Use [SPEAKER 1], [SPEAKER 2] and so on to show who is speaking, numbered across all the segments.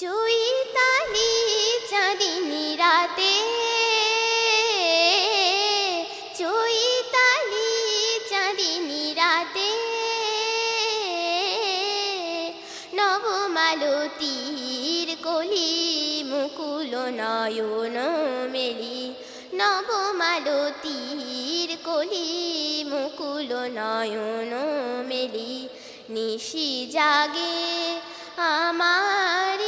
[SPEAKER 1] চৈতালি চাঁদিনী রাতে চৈতালি চাঁদিনী রাতে নবমালতীর কলি মুকুল নয়ন মেলি। নবমালতীর কলি মুকুল নয়ন মেলি। নিশি জাগে আমার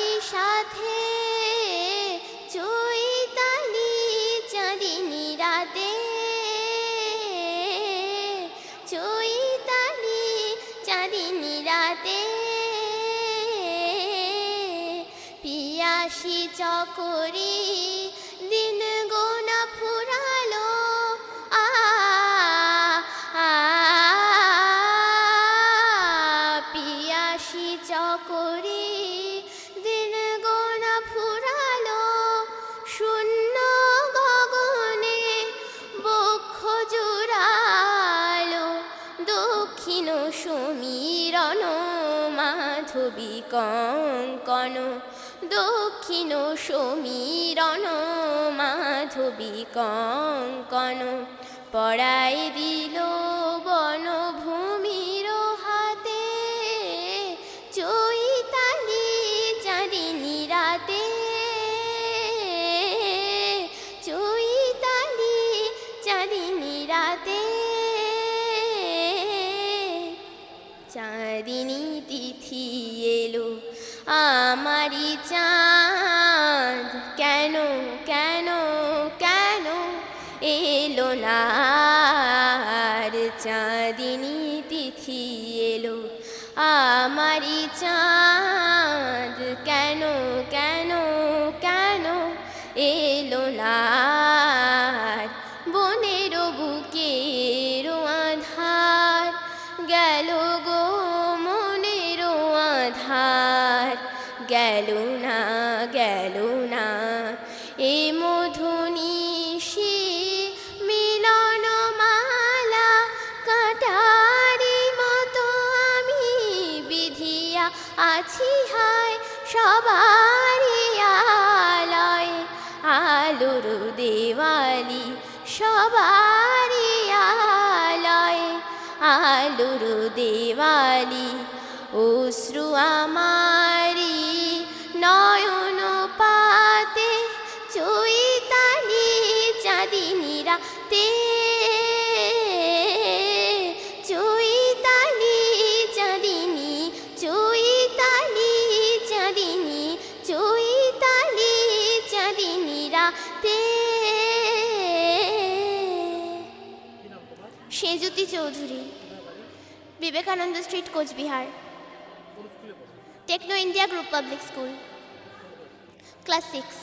[SPEAKER 1] পিয়াসি চকরি, দিন গোনা ফুরালো। আ, পিয়াসি চকরি, দিন গোনা ফুরালো। শূন্য গগনে বক্ষ জুড়ালো। দক্ষিণ সমীরণ মাধবী কঙ্কন দক্ষিণ সমীরণ মাধবী কঙ্কন পড়াই দিল চাঁদিনী তিথি এলো। আমারি চাঁদ কেন কেন কেন এলো না? চাঁদিনী তিথি এলো। আমারি চাঁদ কেন কেন কেন এলো না? আর বনের বুকের আধার গেল গেল না গেল না এ মধুনিশি মিলন মালা কাটারি মতো আমি বিধিয়া আছি হায় সবারি আলয়। আলোর দেওয়ালি সবারই আলয়। আলোর দেওয়ালি অশ্রু আমারি রাতে চৈতালি চাঁদিনী চৈতালি চাঁদিনী চৈতালি চাঁদিনী রাতে। Sejuti Chowdhury, Vivekananda street, Coochbehar. Techno India group public school, class six.